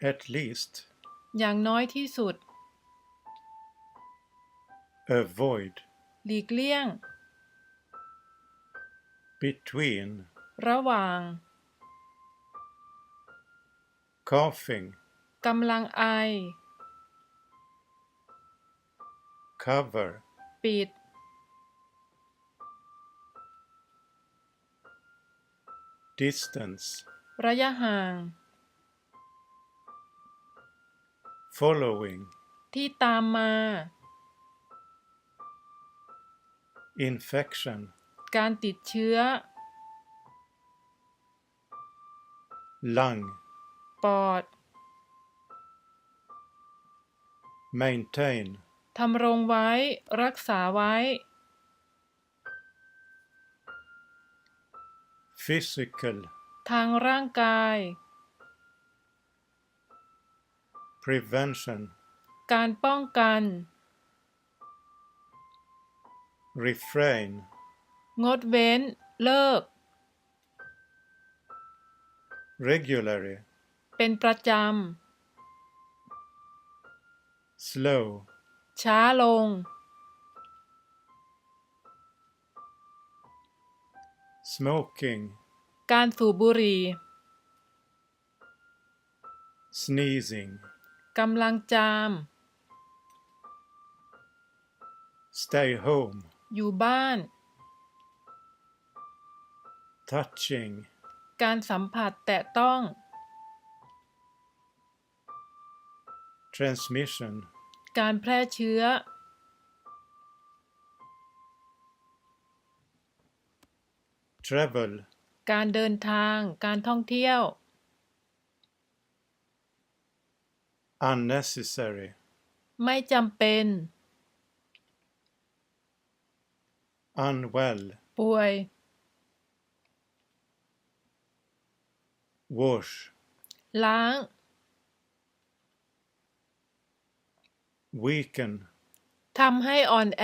at least, อย่างน้อยที่สุด avoid, หลีกเลี่ยง between, ระหว่าง coughing, กำลังไอ cover, ปิด distance, ระยะห่าง following, ที่ตามมา infection, การติดเชื้อ lung, ปอด maintain, ทำรงไว้ รักษาไว้ physical, ทางร่างกาย prevention, การป้องกัน refrain, งดเว้น เลิก regularly, เป็นประจ slow, ำ ช้าลง smoking, การสูบบุหรี่ sneezing, กำลังจาม stay home, อยู่บ้าน touching, การสัมผัสแตะต้อง transmission, การแพร่เชื้อ travel, การเดินทาง การท่องเที่ยว unnecessary, ไม่จำเป็น unwell, ป่วย wash, ล้าง weaken, ทำให้อ่อนแอ